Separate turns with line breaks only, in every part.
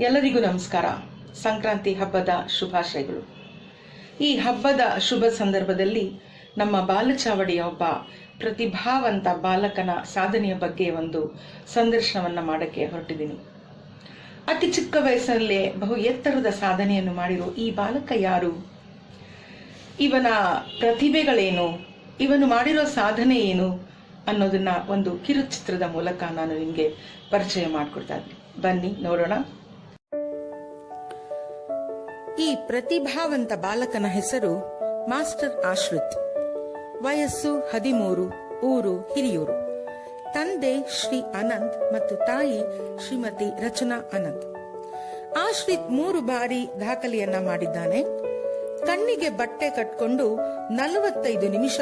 ಎಲ್ಲರಿಗೂ ನಮಸ್ಕಾರ. ಸಂಕ್ರಾಂತಿ ಹಬ್ಬದ ಶುಭಾಶಯಗಳು. ಈ ಹಬ್ಬದ ಶುಭ ಸಂದರ್ಭದಲ್ಲಿ ನಮ್ಮ ಬಾಲಚಾವಡಿಯ ಒಬ್ಬ ಪ್ರತಿಭಾವಂತ ಬಾಲಕನ ಸಾಧನೆಯ ಬಗ್ಗೆ ಒಂದು ಸಂದರ್ಶನವನ್ನು ಮಾಡೋಕ್ಕೆ ಹೊರಟಿದ್ದೀನಿ. ಅತಿ ಚಿಕ್ಕ ವಯಸ್ಸಿನಲ್ಲೇ ಬಹು ಎತ್ತರದ ಸಾಧನೆಯನ್ನು ಮಾಡಿರೋ ಈ ಬಾಲಕ ಯಾರು? ಇವನ ಪ್ರತಿಭೆಗಳೇನು? ಇವನು ಮಾಡಿರೋ ಸಾಧನೆ ಏನು? ಅನ್ನೋದನ್ನ ಒಂದು ಕಿರುಚಿತ್ರದ ಮೂಲಕ ನಾನು ನಿಮಗೆ ಪರಿಚಯ ಮಾಡಿಕೊಡ್ತಾ ಇದ್ದೀನಿ. ಬನ್ನಿ, ನೋಡೋಣ. ಈ ಪ್ರತಿಭಾವಂತ ಬಾಲಕನ ಹೆಸರು ಮಾಸ್ಟರ್ ಆಶ್ರಿತ್. ವಯಸ್ಸು ಹದಿಮೂರು, ಊರು ಹಿರಿಯೂರು. ತಂದೆ ಶ್ರೀ ಅನಂತ್ ಮತ್ತು ತಾಯಿ ಶ್ರೀಮತಿ ರಚನಾ ಅನಂತ್. ಆಶ್ರಿತ್ ಮೂರು ಬಾರಿ ದಾಖಲೆಯನ್ನ ಮಾಡಿದ್ದಾನೆ. ಕಣ್ಣಿಗೆ ಬಟ್ಟೆ ಕಟ್ಕೊಂಡು ನಲವತ್ತೈದು ನಿಮಿಷ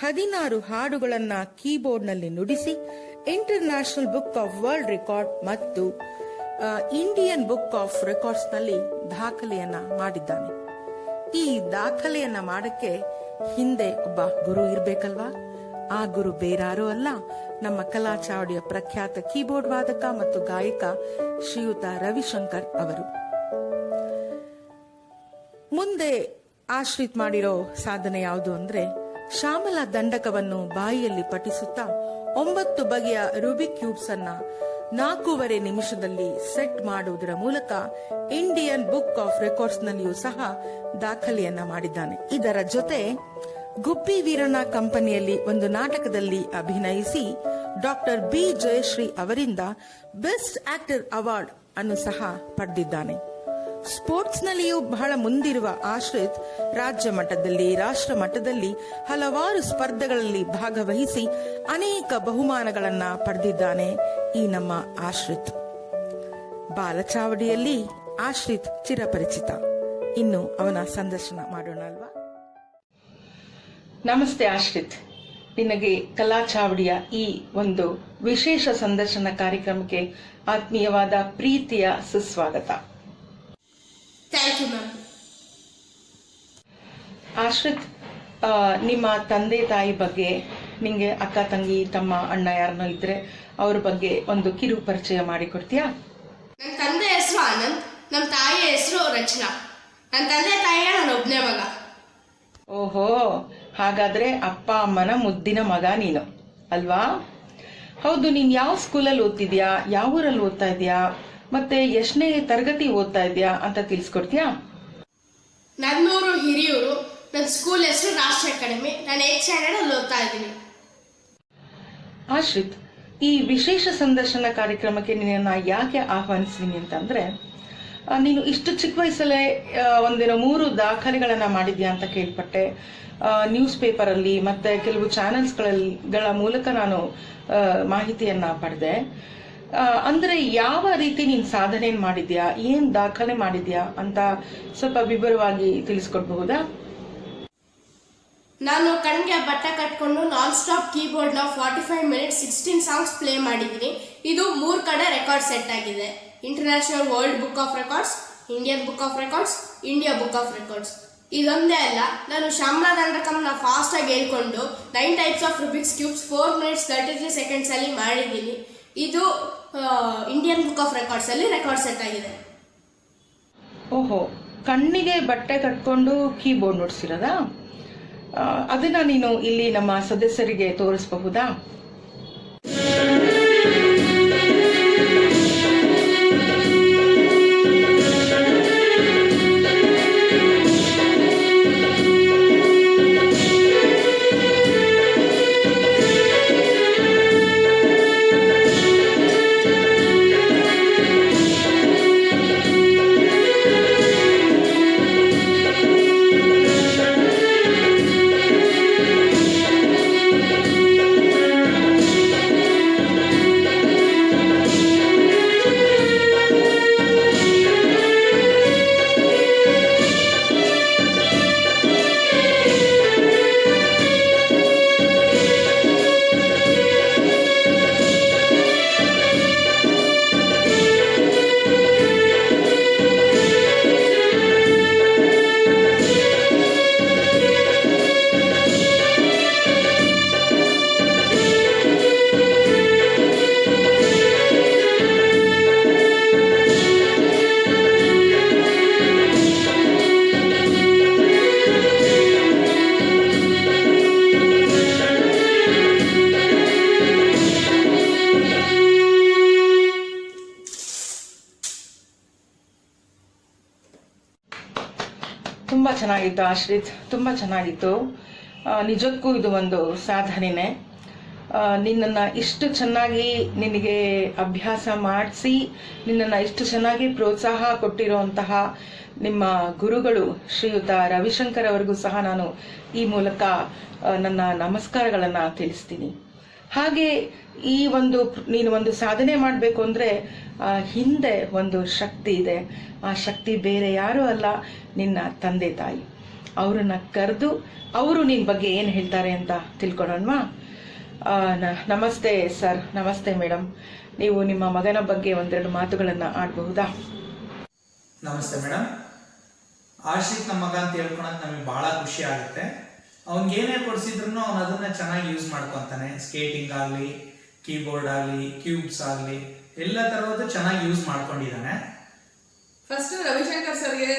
ಹದಿನಾರು ಹಾಡುಗಳನ್ನ ಕೀಬೋರ್ಡ್ನಲ್ಲಿ ನುಡಿಸಿ international book of world record ಮತ್ತು ಇಂಡಿಯನ್ ಬುಕ್ ಆಫ್ ರೆಕಾರ್ಡ್ಸ್ನಲ್ಲಿ ದಾಖಲೆಯನ್ನ ಮಾಡಿದ್ದಾನೆ. ಈ ದಾಖಲೆಯನ್ನ ಮಾಡಕ್ಕೆ ಹಿಂದೆ ಒಬ್ಬ ಗುರು ಇರ್ಬೇಕಲ್ವಾ? ಆ ಗುರು ಬೇರಾರೂ ಅಲ್ಲ. ನಮ್ಮ ಕಲಾಚಾವಡಿಯ ಪ್ರಖ್ಯಾತ ಕೀಬೋರ್ಡ್ ವಾದಕ ಮತ್ತು ಗಾಯಕ ಶ್ರೀಯುತ ರವಿಶಂಕರ್ ಅವರು. ಮುಂದೆ ಆಶ್ರಿತ್ ಮಾಡಿರೋ ಸಾಧನೆ ಯಾವುದು ಅಂದ್ರೆ, ಶ್ಯಾಮಲ ದಂಡಕವನ್ನು ಬಾಯಿಯಲ್ಲಿ ಪಠಿಸುತ್ತಾ ಒಂಬತ್ತು ಬಗೆಯ ರೂಬಿಕ್ ಕ್ಯೂಬ್ಸ್ ಅನ್ನ ನಾಲ್ಕೂವರೆ ನಿಮಿಷದಲ್ಲಿ ಸೆಟ್ ಮಾಡುವುದರ ಮೂಲಕ ಇಂಡಿಯನ್ ಬುಕ್ ಆಫ್ ರೆಕಾರ್ಡ್ಸ್ ನಲ್ಲಿಯೂ ಸಹ ದಾಖಲೆಯನ್ನ ಮಾಡಿದ್ದಾನೆ. ಇದರ ಜೊತೆ ಗುಬ್ಬಿ ವೀರಣ್ಣ ಕಂಪನಿಯಲ್ಲಿ ಒಂದು ನಾಟಕದಲ್ಲಿ ಅಭಿನಯಿಸಿ ಡಾಕ್ಟರ್ ಬಿ. ಜಯಶ್ರೀ ಅವರಿಂದ ಬೆಸ್ಟ್ ಆಕ್ಟರ್ ಅವಾರ್ಡ್ ಅನ್ನು ಸಹ ಪಡೆದಿದ್ದಾನೆ. ಸ್ಪೋರ್ಟ್ಸ್ ನಲ್ಲಿಯೂ ಬಹಳ ಮುಂದಿರುವ ಆಶ್ರಿತ್ ರಾಜ್ಯ ಮಟ್ಟದಲ್ಲಿ, ರಾಷ್ಟ್ರ ಮಟ್ಟದಲ್ಲಿ ಹಲವಾರು ಸ್ಪರ್ಧೆಗಳಲ್ಲಿ ಭಾಗವಹಿಸಿ ಅನೇಕ ಬಹುಮಾನಗಳನ್ನ ಪಡೆದಿದ್ದಾನೆ ಈ ನಮ್ಮ ಆಶ್ರಿತ್. ಬಾಲಚಾವಡಿಯಲ್ಲಿ ಆಶ್ರಿತ್ ಚಿರಪರಿಚಿತ. ಇನ್ನು ಅವನ ಸಂದರ್ಶನ ಮಾಡೋಣ ಅಲ್ವಾ? ನಮಸ್ತೆ ಆಶ್ರಿತ್. ನಿನಗೆ ಕಲಾಚಾವಡಿಯ ಈ ಒಂದು ವಿಶೇಷ ಸಂದರ್ಶನ ಕಾರ್ಯಕ್ರಮಕ್ಕೆ ಆತ್ಮೀಯವಾದ ಪ್ರೀತಿಯ ಸುಸ್ವಾಗತ.
ಥ್ಯಾಂಕ್ ಯು ಮ್ಯಾಮ್
ಆಶ್ರಿತ್ ನಿಮ್ಮ ತಂದೆ ತಾಯಿ ಬಗ್ಗೆ ನಿಮಗೆ ಅಕ್ಕ ತಂಗಿ ತಮ್ಮ ಅಣ್ಣ ಯಾರನ್ನೋ ಇದ್ರೆ ಅವ್ರ ಬಗ್ಗೆ ಒಂದು ಕಿರು ಪರಿಚಯ ಮಾಡಿಕೊಡ್ತೀಯಾ?
ನನ್ನ ತಂದೆ ಹೆಸರು ಆನಂದ್ ನಮ್ಮ ತಾಯಿ ಹೆಸರು ರಚನಾ. ನನ್ನ ತಂದೆ ತಾಯಿಯ ನಾನು ಒಬ್ಬನೇ ಮಗ.
ಓಹೋ ಹಾಗಾದ್ರೆ ಅಪ್ಪ ಅಮ್ಮನ ಮುದ್ದಿನ ಮಗ ನೀನು ಅಲ್ವಾ? ಹೌದು ನೀನ್ ಯಾವ ಸ್ಕೂಲಲ್ಲಿ ಓದ್ತಿದ್ಯಾ? ಯಾವ ಊರಲ್ಲಿ ಓದ್ತಾ ಇದೀಯಾ? ಮತ್ತೆ ಎಷ್ಟನೇ ತರಗತಿ ಓದ್ತಾ ಇದೀಯಾ ಅಂತ ತಿಳಿಸ್ಕೊಡ್ತೀಯಾ?
ನನ್ನೂರು ಹಿರಿಯೂರು ನನ್ನ ಸ್ಕೂಲ್ ಹೆಸರು ರಾಷ್ಟ್ರ ಅಕಾಡೆಮಿ ನಾನು ಏಟ್ ಸ್ಟ್ಯಾಂಡರ್ಡ್ ಅಲ್ಲಿ ಓದ್ತಾ ಇದ್ದೀನಿ.
ಆಶ್ರಿತ್ ಈ ವಿಶೇಷ ಸಂದರ್ಶನ ಕಾರ್ಯಕ್ರಮಕ್ಕೆ ನಿನ್ನನ್ನ ಯಾಕೆ ಆಹ್ವಾನಿಸಿದೀನಿ ಅಂತಂದ್ರೆ ನೀನು ಇಷ್ಟು ಚಿಕ್ಕ ವಯಸ್ಸಲ್ಲೇ ಒಂದೇನೋ ಮೂರು ದಾಖಲೆಗಳನ್ನ ಮಾಡಿದ್ಯಾ ಅಂತ ಕೇಳ್ಪಟ್ಟೆ. ನ್ಯೂಸ್ ಪೇಪರ್ ಅಲ್ಲಿ ಮತ್ತೆ ಕೆಲವು ಚಾನೆಲ್ಸ್ಗಳಲ್ಲಿ ಗಳ ಮೂಲಕ ನಾನು ಮಾಹಿತಿಯನ್ನ ಪಡೆದೆ. ಅಂದ್ರೆ ಯಾವ ರೀತಿ ನೀನ್ ಸಾಧನೆ ಮಾಡಿದ್ಯಾ? ಏನ್ ದಾಖಲೆ ಮಾಡಿದ್ಯಾ ಅಂತ ಸ್ವಲ್ಪ ವಿವರವಾಗಿ ತಿಳಿಸ್ಕೊಡ್ಬಹುದಾ?
ನಾನು ಕಣ್ಗೆ ಬಟ್ಟೆ ಕಟ್ಕೊಂಡು non stop ಕೀಬೋರ್ಡ್ನ forty five minutes sixteen songs play ಮಾಡಿದ್ದೀನಿ. ಇದು ಮೂರು ಕಡೆ ರೆಕಾರ್ಡ್ ಸೆಟ್ ಆಗಿದೆ. International world book of records Indian book of records India book of records ಇದೊಂದೇ ಅಲ್ಲ, ನಾನು ಶಾಮ್ಲಾ ದಂಡಕಂನ ಫಾಸ್ಟಾಗಿ ಹೇಳ್ಕೊಂಡು nine types of Rubik's cubes four minutes thirty three ಸೆಕೆಂಡ್ಸಲ್ಲಿ ಮಾಡಿದ್ದೀನಿ. ಇದು ಇಂಡಿಯನ್ ಬುಕ್ ಆಫ್ ರೆಕಾರ್ಡ್ಸಲ್ಲಿ ರೆಕಾರ್ಡ್ ಸೆಟ್ ಆಗಿದೆ.
ಓಹೋ, ಕಣ್ಣಿಗೆ ಬಟ್ಟೆ ಕಟ್ಕೊಂಡು ಕೀಬೋರ್ಡ್ ನುಡ್ಸಿರೋದಾ? ಅದನ್ನ ನೀನು ಇಲ್ಲಿ ನಮ್ಮ ಸದಸ್ಯರಿಗೆ ತೋರಿಸಬಹುದಾ? ಚೆನ್ನಾಗಿತ್ತು, ಆಶ್ರಿತ್ ತುಂಬ ಚೆನ್ನಾಗಿತ್ತು. ನಿಜಕ್ಕೂ ಇದು ಒಂದು ಸಾಧನೆನೇ. ನಿನ್ನನ್ನು ಇಷ್ಟು ಚೆನ್ನಾಗಿ ನಿನಗೆ ಅಭ್ಯಾಸ ಮಾಡಿಸಿ, ನಿನ್ನನ್ನು ಇಷ್ಟು ಚೆನ್ನಾಗಿ ಪ್ರೋತ್ಸಾಹ ಕೊಟ್ಟಿರುವಂತಹ ನಿಮ್ಮ ಗುರುಗಳು ಶ್ರೀಯುತ ರವಿಶಂಕರ್ ಅವರಿಗೂ ಸಹ ನಾನು ಈ ಮೂಲಕ ನನ್ನ ನಮಸ್ಕಾರಗಳನ್ನು ತಿಳಿಸ್ತೀನಿ. ಹಾಗೆ ಈ ಒಂದು ನೀನು ಒಂದು ಸಾಧನೆ ಮಾಡಬೇಕು ಅಂದರೆ ಹಿಂದೆ ಒಂದು ಶಕ್ತಿ ಇದೆ. ಆ ಶಕ್ತಿ ಬೇರೆ ಯಾರೂ ಅಲ್ಲ, ನಿನ್ನ ತಂದೆ ತಾಯಿ. ಅವರನ್ನ ಕರೆದು ಅವರು ನಿನ್ನ ಬಗ್ಗೆ ಏನು ಹೇಳ್ತಾರೆ ಅಂತ ತಿಳ್ಕೊಳ್ಳೋಣವಾ ಆ, ನಮಸ್ತೆ ಸರ್ ನಮಸ್ತೆ ಮೇಡಮ್ ನೀವು ನಿಮ್ಮ ಮಗನ ಬಗ್ಗೆ ಒಂದೆರಡು ಮಾತುಗಳನ್ನು ಆಡಬಹುದಾ?
ನಮಸ್ತೆ ಮೇಡಮ್ ಆಶಿತ್ ನಮ್ಮ ಮಗ ಅಂತ ಹೇಳ್ಕೊಳಕ್ ನಮಗೆ ಬಹಳ ಖುಷಿ ಆಗುತ್ತೆ. ಅವ್ನಿಗೆ ಏನೇ ಕೊಡಿಸಿದ್ರು ಅವ್ನು ಅದನ್ನ ಚೆನ್ನಾಗಿ ಯೂಸ್ ಮಾಡ್ಕೊತಾನೆ. ಸ್ಕೇಟಿಂಗ್ ಆಗಲಿ ಕೀಬೋರ್ಡ್ ಆಗಲಿ ಕ್ಯೂಬ್ಸ್ ಆಗಲಿ ಎಲ್ಲ ತರಹದ್ದು ಚೆನ್ನಾಗಿ ಯೂಸ್ ಮಾಡ್ಕೊಂಡಿದ್ದಾನೆ.
ಫಸ್ಟ್ ರವಿಶಂಕರ್ ಸರ್ಗೆ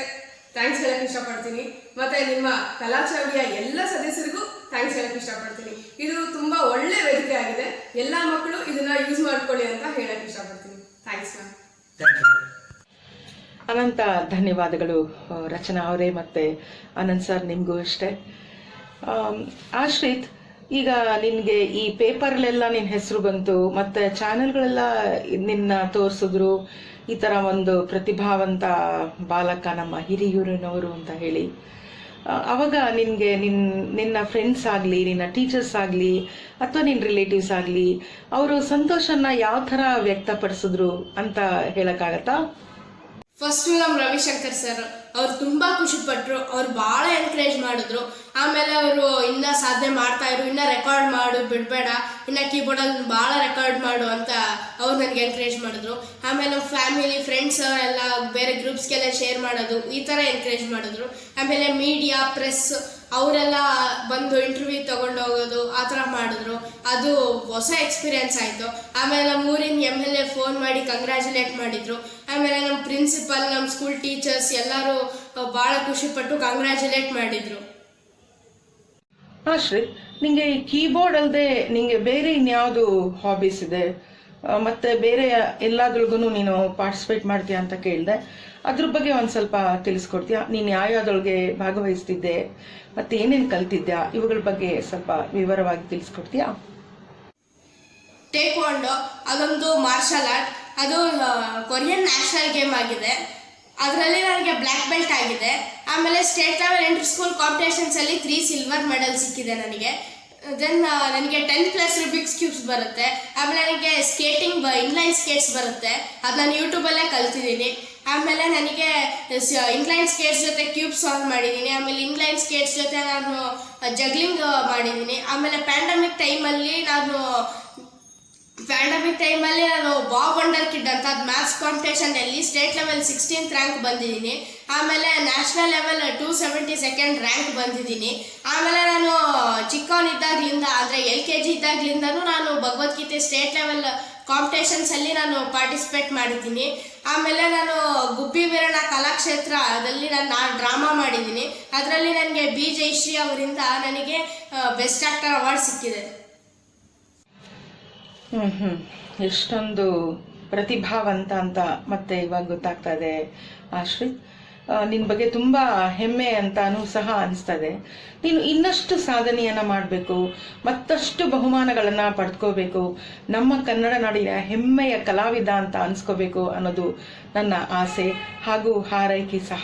ಥ್ಯಾಂಕ್ಸ್ ಹೇಳಕ್ಕೆ ಇಷ್ಟಪಡ್ತೀನಿ. ಮತ್ತೆ ನಿಮ್ಮ ಕಲಾಚಾರಿಯ ಎಲ್ಲ ಸದಸ್ಯರಿಗೂ ಥ್ಯಾಂಕ್ಸ್ ಹೇಳಕ್ಕೆ ಇಷ್ಟಪಡ್ತೀನಿ. ಇದು ತುಂಬಾ ಒಳ್ಳೆ ವೇದಿಕೆ ಆಗಿದೆ. ಎಲ್ಲ ಮಕ್ಕಳು ಇದನ್ನ ಯೂಸ್ ಮಾಡ್ಕೊಳ್ಳಿ ಅಂತ ಹೇಳಕ್ ಇಷ್ಟಪಡ್ತೀನಿ. ಥ್ಯಾಂಕ್ಸ್ ಮ್ಯಾಮ್
ಥ್ಯಾಂಕ್ ಯು
ಅನಂತ ಧನ್ಯವಾದಗಳು ರಚನಾ ಅವರೇ ಮತ್ತೆ ಅನಂತ್ ಸರ್ ನಿಮಗೂ ಅಷ್ಟೇ. ಆಶ್ರಿತ್ ಈಗ ನಿನಗೆ ಈ ಪೇಪರ್ಲೆಲ್ಲ ನಿನ್ನ ಹೆಸರು ಬಂತು ಮತ್ತೆ ಚಾನೆಲ್ಗಳೆಲ್ಲ ನಿನ್ನ ತೋರಿಸಿದ್ರು. ಈ ಥರ ಒಂದು ಪ್ರತಿಭಾವಂತ ಬಾಲಕ ನಮ್ಮ ಹಿರಿಯೂರಿನವರು ಅಂತ ಹೇಳಿ. ಅವಾಗ ನಿನಗೆ ನಿನ್ನ ನಿನ್ನ ಫ್ರೆಂಡ್ಸ್ ಆಗಲಿ, ನಿನ್ನ ಟೀಚರ್ಸ್ ಆಗಲಿ, ಅಥವಾ ನಿನ್ನ ರಿಲೇಟಿವ್ಸ್ ಆಗಲಿ, ಅವರು ಸಂತೋಷನ ಯಾವ ಥರ ವ್ಯಕ್ತಪಡಿಸಿದ್ರು ಅಂತ ಹೇಳೋಕ್ಕಾಗತ್ತಾ?
ಫಸ್ಟ್ ನಮ್ಮ ರವಿಶಂಕರ್ ಸರ್ ಅವ್ರು ತುಂಬಾ ಖುಷಿ ಪಟ್ಟರು ಅವ್ರು ಬಹಳ ಎನ್ಕರೇಜ್ ಮಾಡಿದ್ರು. ಆಮೇಲೆ ಅವರು ಇನ್ನ ಸಾಧನೆ ಮಾಡ್ತಾ ಇದ್ರು, ಇನ್ನ ರೆಕಾರ್ಡ್ ಮಾಡು, ಬಿಡಬೇಡ, ಇನ್ನ ಕೀಬೋರ್ಡ್ ಅಲ್ಲಿ ಬಹಳ ರೆಕಾರ್ಡ್ ಮಾಡು ಅಂತ ಅವ್ರು ನನಗೆ ಎನ್ಕರೇಜ್ ಮಾಡಿದ್ರು. ಆಮೇಲೆ ಫ್ಯಾಮಿಲಿ ಫ್ರೆಂಡ್ಸ್ ಎಲ್ಲ ಬೇರೆ ಗ್ರೂಪ್ಸ್ಗೆಲ್ಲ ಶೇರ್ ಮಾಡೋದು, ಈ ತರ ಎನ್ಕರೇಜ್ ಮಾಡಿದ್ರು. ಆಮೇಲೆ ಮೀಡಿಯಾ ಪ್ರೆಸ್ ಅವರೆಲ್ಲ ಬಂದು ಇಂಟರ್ವ್ಯೂ ತಗೊಂಡು ಹೋಗೋದು, ಆ ಥರ ಮಾಡಿದ್ರು. ಅದು ಹೊಸ ಎಕ್ಸ್ಪೀರಿಯನ್ಸ್ ಆಯಿತು. ಆಮೇಲೆ ನಮ್ಮ ಊರಿನ ಎಂ ಎಲ್ ಎ ಫೋನ್ ಮಾಡಿ ಕಂಗ್ರ್ಯಾಚುಲೇಟ್ ಮಾಡಿದ್ರು. ಆಮೇಲೆ ನಮ್ಮ ಪ್ರಿನ್ಸಿಪಲ್ ನಮ್ಮ ಸ್ಕೂಲ್ ಟೀಚರ್ಸ್ ಎಲ್ಲರೂ ಭಾಳ ಖುಷಿಪಟ್ಟು ಕಂಗ್ರ್ಯಾಚುಲೇಟ್ ಮಾಡಿದ್ರು.
ಶ್ರೀ ನಿಂಗೆ ಕೀಬೋರ್ಡ್ ಅಲ್ಲದೆ ನಿಮಗೆ ಬೇರೆ ಇನ್ಯಾವುದು ಹಾಬೀಸ್ ಇದೆ? ಮತ್ತೆ ಬೇರೆ ಎಲ್ಲಾದ್ರೊಳಗೂ ನೀನು ಪಾರ್ಟಿಸಿಪೇಟ್ ಮಾಡ್ತೀಯಾ ಅಂತ ಕೇಳಿದೆ. ಅದ್ರ ಬಗ್ಗೆ ಒಂದು ಸ್ವಲ್ಪ ತಿಳಿಸ್ಕೊಡ್ತೀಯಾ? ನೀನು ಯಾವ್ಯಾವ್ದೊಳಗೆ ಭಾಗವಹಿಸ್ತಿದ್ದೆ, ಮತ್ತೆ ಏನೇನು ಕಲ್ತಿದ್ಯಾ? ಇವುಗಳ ಬಗ್ಗೆ ಸ್ವಲ್ಪ ವಿವರವಾಗಿ ತಿಳಿಸ್ಕೊಡ್ತೀಯಾ?
ಟೇಕ್ವಾಂಡೋ, ಅದೊಂದು ಮಾರ್ಷಲ್ ಆರ್ಟ್ ಅದು ಕೊರಿಯನ್ ನ್ಯಾಷನಲ್ ಗೇಮ್ ಆಗಿದೆ. ಅದರಲ್ಲಿ ನನಗೆ ಬ್ಲ್ಯಾಕ್ ಬೆಲ್ಟ್ ಆಗಿದೆ. ಆಮೇಲೆ state level inter school competitions ಅಲ್ಲಿ ತ್ರೀ ಸಿಲ್ವರ್ ಮೆಡಲ್ ಸಿಕ್ಕಿದೆ ನನಗೆ. ದೆನ್ ನನಗೆ ಟೆನ್ ಪ್ಲಸ್ ರುಬಿಕ್ಸ್ ಕ್ಯೂಬ್ಸ್ ಬರುತ್ತೆ. ಆಮೇಲೆ ನನಗೆ ಸ್ಕೇಟಿಂಗ್ ಇನ್ಲೈನ್ ಸ್ಕೇಟ್ಸ್ ಬರುತ್ತೆ. ಅದು ನಾನು ಯೂಟ್ಯೂಬಲ್ಲೇ ಕಲ್ತಿದ್ದೀನಿ ಆಮೇಲೆ ನನಗೆ ಇನ್ಲೈನ್ ಸ್ಕೇಟ್ಸ್ ಜೊತೆ ಕ್ಯೂಬ್ ಸಾಲ್ವ್ ಮಾಡಿದ್ದೀನಿ ಆಮೇಲೆ ಇನ್ಲೈನ್ ಸ್ಕೇಟ್ಸ್ ಜೊತೆ ನಾನು ಜಗ್ಲಿಂಗ್ ಮಾಡಿದ್ದೀನಿ ಆಮೇಲೆ ಪ್ಯಾಂಡಮಿಕ್ ಟೈಮಲ್ಲಿ ನಾನು ಪ್ಯಾಂಡಮಿಕ್ ಟೈಮಲ್ಲಿ ನಾನು ಬಾಬ್ ವಂಡರ್ ಕಿಡ್ ಅಂತ, ಅದು ಮ್ಯಾಥ್ಸ್ ಕಾಂಪಿಟೇಷನಲ್ಲಿ ಸ್ಟೇಟ್ ಲೆವೆಲ್ ಸಿಕ್ಸ್ಟೀನ್ತ್ ರ್ಯಾಂಕ್ ಬಂದಿದ್ದೀನಿ ಆಮೇಲೆ national level two seventy second rank ಬಂದಿದ್ದೀನಿ. ಆಮೇಲೆ ನಾನು ಚಿಕ್ಕವನಿದ್ದಾಗ್ಲಿಂದ ಅಂದರೆ ಎಲ್ ಕೆ ಜಿ ಇದ್ದಾಗ್ಲಿಂದನೂ ನಾನು ಭಗವದ್ಗೀತೆ ಸ್ಟೇಟ್ ಲೆವೆಲ್ ಕಾಂಪಿಟೇಷನ್ಸಲ್ಲಿ ನಾನು ಪಾರ್ಟಿಸಿಪೇಟ್ ಮಾಡಿದ್ದೀನಿ. ಆಮೇಲೆ ನಾನು ಗುಬ್ಬಿ ವೀರಣ್ಣ ಕಲಾಕ್ಷೇತ್ರದಲ್ಲಿ ನಾನು ಡ್ರಾಮಾ ಮಾಡಿದ್ದೀನಿ. ಅದರಲ್ಲಿ ನನಗೆ ಬಿ ಜಯಶ್ರೀ ಅವರಿಂದ ನನಗೆ ಬೆಸ್ಟ್ ಆ್ಯಕ್ಟರ್ ಅವಾರ್ಡ್ ಸಿಕ್ಕಿದೆ.
ಹ್ಞೂ ಹ್ಞೂ ಎಷ್ಟೊಂದು ಪ್ರತಿಭಾವಂತ ಅಂತ ಮತ್ತೆ ಇವಾಗ ಗೊತ್ತಾಗ್ತಾ ಇದೆ ಆ, ನಿನ್ ಬಗ್ಗೆ ತುಂಬಾ ಹೆಮ್ಮೆ ಅಂತಾನೂ ಸಹ ಅನಿಸ್ತದೆ. ನೀನು ಇನ್ನಷ್ಟು ಸಾಧನೆಯನ್ನು ಮಾಡಬೇಕು ಮತ್ತಷ್ಟು ಬಹುಮಾನಗಳನ್ನು ಪಡ್ಕೋಬೇಕು ನಮ್ಮ ಕನ್ನಡ ನಾಡಿನ ಹೆಮ್ಮೆಯ ಕಲಾವಿದ ಅಂತ ಅನ್ಸ್ಕೋಬೇಕು ಅನ್ನೋದು ನನ್ನ ಆಸೆ ಹಾಗೂ ಹಾರೈಕೆ ಸಹ.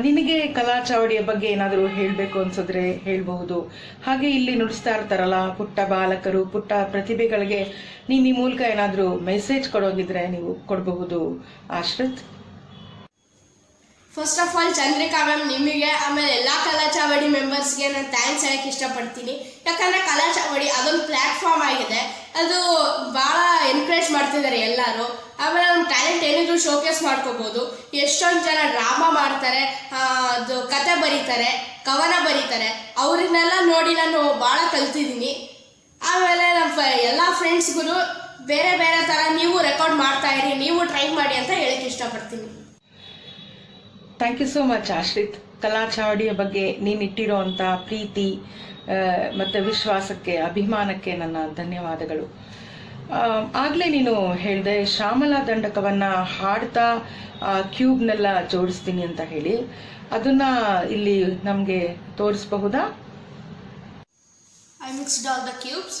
ನಿನಗೆ ಕಲಾ ಚಾವಡಿಯ ಬಗ್ಗೆ ಏನಾದರೂ ಹೇಳಬೇಕು ಅನ್ಸಿದ್ರೆ ಹೇಳಬಹುದು. ಹಾಗೆ ಇಲ್ಲಿ ನುಡಿಸ್ತಾ ಇರ್ತಾರಲ್ಲ ಪುಟ್ಟ ಬಾಲಕರು ಪುಟ್ಟ ಪ್ರತಿಭೆಗಳಿಗೆ ನೀನು ಈ ಮೂಲಕ ಏನಾದರೂ ಮೆಸೇಜ್ ಕೊಡೋಗಿದ್ರೆ ನೀವು ಕೊಡಬಹುದು. Ashrith?
First of all Chandrika ma'am ನಿಮಗೆ ಆಮೇಲೆ ಎಲ್ಲ ಕಲಾಚಾವಡಿ ಮೆಂಬರ್ಸ್ಗೆ ನಾನು ಥ್ಯಾಂಕ್ಸ್ ಹೇಳಕ್ಕೆ ಇಷ್ಟಪಡ್ತೀನಿ. ಯಾಕಂದರೆ ಕಲಾಚಾವಡಿ ಅದೊಂದು ಪ್ಲ್ಯಾಟ್ಫಾರ್ಮ್ ಆಗಿದೆ. ಅದು ಭಾಳ ಎನ್ಕರೇಜ್ ಮಾಡ್ತಿದ್ದಾರೆ ಎಲ್ಲರೂ. ಆಮೇಲೆ ನಮ್ಮ ಟ್ಯಾಲೆಂಟ್ ಏನಿದ್ರು ಶೋಕೇಸ್ ಮಾಡ್ಕೋಬೋದು. ಎಷ್ಟೊಂದು ಜನ ಡ್ರಾಮಾ ಮಾಡ್ತಾರೆ ಅದು ಕತೆ ಬರೀತಾರೆ, ಕವನ ಬರೀತಾರೆ. ಅವ್ರನ್ನೆಲ್ಲ ನೋಡಿ ನಾನು ಭಾಳ ಕಲ್ತಿದ್ದೀನಿ. ಆಮೇಲೆ ನಮ್ಮ ಫ ಎಲ್ಲ ಫ್ರೆಂಡ್ಸ್ಗೂ ಬೇರೆ ಬೇರೆ ಥರ ನೀವು ರೆಕಾರ್ಡ್ ಮಾಡ್ತಾ ಇರಿ, ನೀವು ಟ್ರೈ ಮಾಡಿ ಅಂತ ಹೇಳಕ್ಕೆ ಇಷ್ಟಪಡ್ತೀನಿ.
Thank you so much Ashrith ಕಲಾ ಚಾವಡಿಯ ಬಗ್ಗೆ ನೀನಿಟ್ಟಿರೋ ಅಂತ ಪ್ರೀತಿ ಮತ್ತು ವಿಶ್ವಾಸಕ್ಕೆ, ಅಭಿಮಾನಕ್ಕೆ ನನ್ನ ಧನ್ಯವಾದಗಳು. ಆಗಲೇ ನೀನು ಹೇಳಿದೆ, ಶ್ಯಾಮಲಾ ದಂಡಕವನ್ನು ಹಾಡ್ತಾ ಕ್ಯೂಬ್ನೆಲ್ಲ ಜೋಡಿಸ್ತೀನಿ ಅಂತ ಹೇಳಿ. ಅದನ್ನ ಇಲ್ಲಿ ನಮಗೆ ತೋರಿಸಬಹುದಾ?
I mixed all the cubes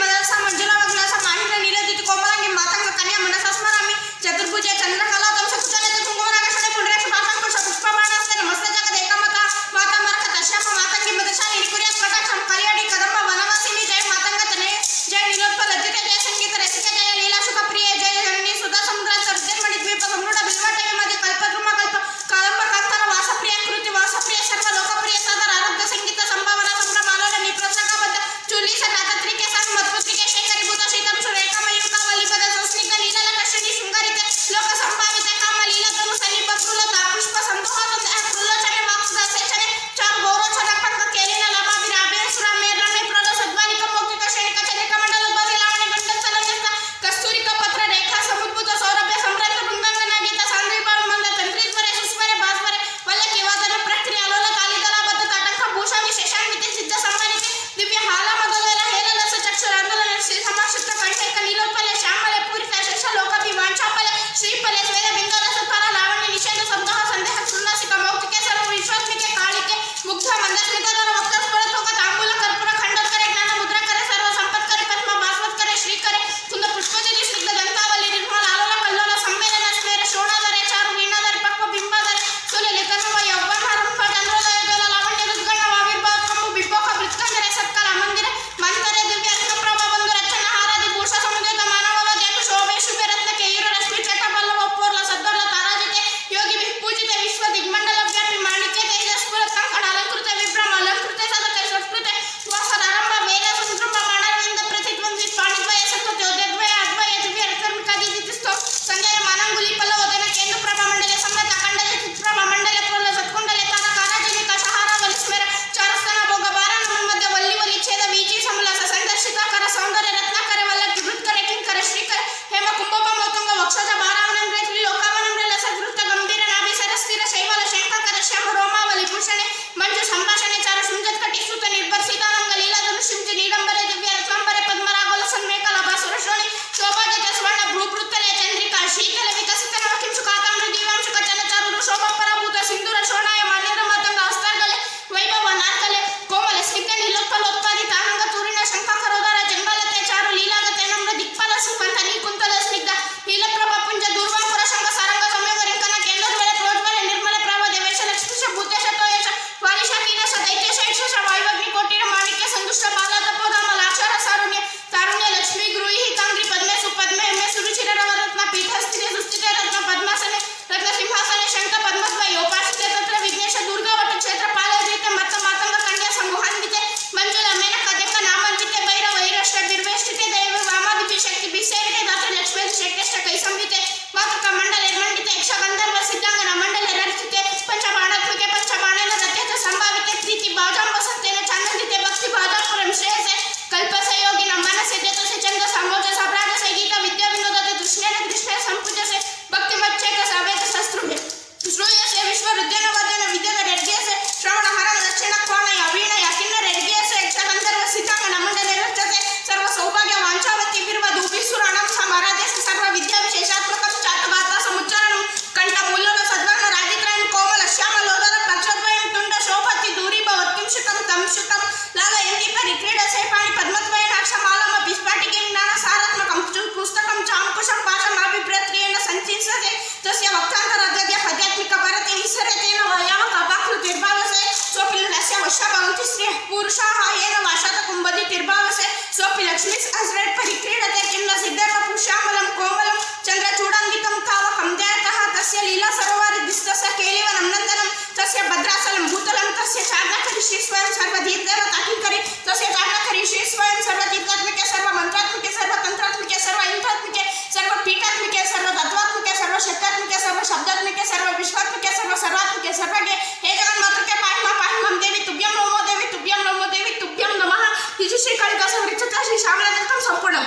ಸರ್ವಜ್ಞಕ್ಕೆ ಸರ್ವ ವಿಶ್ವತ್ಮಕ್ಕೆ ಸರ್ವ ಸರ್ವಾತ್ಮಕ್ಕೆ ಸರ್ವಗೆ ಹೇ ಜಗನ್ಮಾತೃಕ್ಕೆ ಪಾಹಿಮ ಪಾಹಿಮಂ ದೇವಿ ತುಭ್ಯಂ ನಮೋ ದೇವಿ ತುಭ್ಯಂ ನಮೋ ದೇವಿ ತುಭ್ಯಂ ನಮಃ. ಇದು ಶ್ರೀ ಕಾಳಿದಾಸ ವಿಚಿತ್ರ ಶ್ರೀ ಶ್ಯಾಮಲಾದತ್ತಂ ಸಂಪೂರ್ಣ.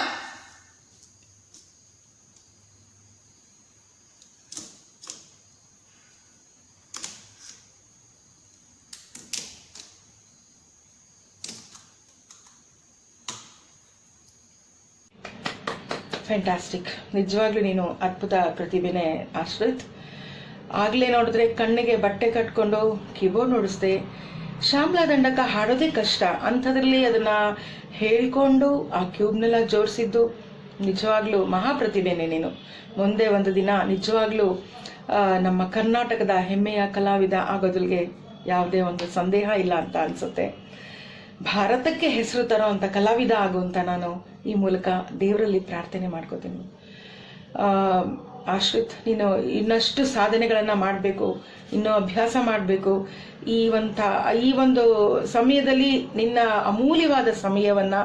ಫ್ಯಾಂಟಾಸ್ಟಿಕ್ ನಿಜವಾಗ್ಲೂ ನೀನು ಅದ್ಭುತ ಪ್ರತಿಭೆನೇ ಆಶ್ರಿತ್. ಆಗ್ಲೇ ನೋಡಿದ್ರೆ ಕಣ್ಣಿಗೆ ಬಟ್ಟೆ ಕಟ್ಕೊಂಡು ಕಿಬೋರ್ಡ್ ನುಡಿಸ್ದೆ. ಶ್ಯಾಮ್ಲಾ ದಂಡಕ ಹಾಡೋದೇ ಕಷ್ಟ. ಅಂಥದ್ರಲ್ಲಿ ಅದನ್ನ ಹೇಳ್ಕೊಂಡು ಆ ಕ್ಯೂಬ್ನೆಲ್ಲ ಜೋಡಿಸಿದ್ದು ನಿಜವಾಗ್ಲೂ ಮಹಾಪ್ರತಿಭೆನೆ ನೀನು. ಮುಂದೆ ಒಂದು ದಿನ ನಿಜವಾಗ್ಲೂ ನಮ್ಮ ಕರ್ನಾಟಕದ ಹೆಮ್ಮೆಯ ಕಲಾವಿದ ಆಗೋದ್ರಿಗೆ ಯಾವುದೇ ಒಂದು ಸಂದೇಹ ಇಲ್ಲ ಅಂತ ಅನ್ಸುತ್ತೆ. ಭಾರತಕ್ಕೆ ಹೆಸರು ತರೋ ಅಂತ ಕಲಾವಿದ ಆಗು ಅಂತ ನಾನು ಈ ಮೂಲಕ ದೇವರಲ್ಲಿ ಪ್ರಾರ್ಥನೆ ಮಾಡ್ಕೋತೀನಿ. ಆ, ಆಶ್ರಿತ್, ನೀನು ಇನ್ನಷ್ಟು ಸಾಧನೆಗಳನ್ನು ಮಾಡಬೇಕು, ಇನ್ನೂ ಅಭ್ಯಾಸ ಮಾಡಬೇಕು. ಈ ಒಂಥ, ಈ ಒಂದು ಸಮಯದಲ್ಲಿ ನಿನ್ನ ಅಮೂಲ್ಯವಾದ ಸಮಯವನ್ನು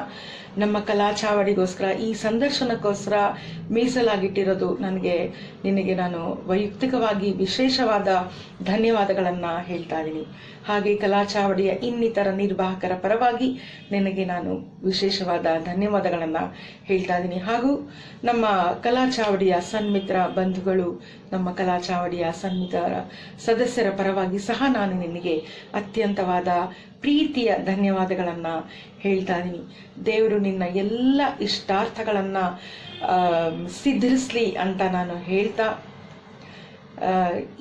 ನಮ್ಮ ಕಲಾಚಾವಡಿಗೋಸ್ಕರ, ಈ ಸಂದರ್ಶನಕ್ಕೋಸ್ಕರ ಮೀಸಲಾಗಿಟ್ಟಿರೋದು ನನಗೆ, ನಿನಗೆ ನಾನು ವೈಯಕ್ತಿಕವಾಗಿ ವಿಶೇಷವಾದ ಧನ್ಯವಾದಗಳನ್ನು ಹೇಳ್ತಾ ಇದ್ದೀನಿ ಹಾಗೆ ಕಲಾಚಾವಡಿಯ ಇನ್ನಿತರ ನಿರ್ವಾಹಕರ ಪರವಾಗಿ ನಿನಗೆ ನಾನು ವಿಶೇಷವಾದ ಧನ್ಯವಾದಗಳನ್ನು ಹೇಳ್ತಾ ಇದ್ದೀನಿ ಹಾಗೂ ನಮ್ಮ ಕಲಾಚಾವಡಿಯ ಸನ್ಮಿತ್ರ ಬಂಧುಗಳು, ನಮ್ಮ ಕಲಾಚಾವಡಿಯ ಸನ್ಮಿತರ ಸದಸ್ಯರ ಪರವಾಗಿ ಸಹ ನಾನು ನಿನಗೆ ಅತ್ಯಂತವಾದ ಪ್ರೀತಿಯ ಧನ್ಯವಾದಗಳನ್ನು ಹೇಳ್ತಾ ಇದ್ದೀನಿ ದೇವರು ನಿನ್ನ ಎಲ್ಲ ಇಷ್ಟಾರ್ಥಗಳನ್ನು ಸಿದ್ಧರಿಸಲಿ ಅಂತ ನಾನು ಹೇಳ್ತಾ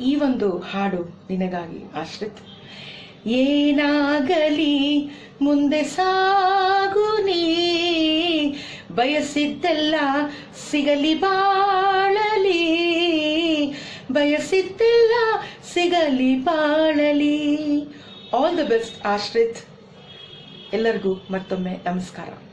ಈ ಒಂದು ಹಾಡು ನಿನಗಾಗಿ ಆಶ್ರಿತ್. ಏನಾಗಲಿ, ಮುಂದೆ ಸಾಗು ನೀ. ಬಯಸಿದ್ದೆಲ್ಲ ಸಿಗಲಿ ಬಾಳಲಿ, ಬಯಸಿದ್ದೆಲ್ಲ ಸಿಗಲಿ ಬಾಳಲಿ. ಆಲ್ ದ ಬೆಸ್ಟ್ ಆಶ್ರಿತ್ ಎಲ್ಲರಿಗೂ ಮತ್ತೊಮ್ಮೆ ನಮಸ್ಕಾರ.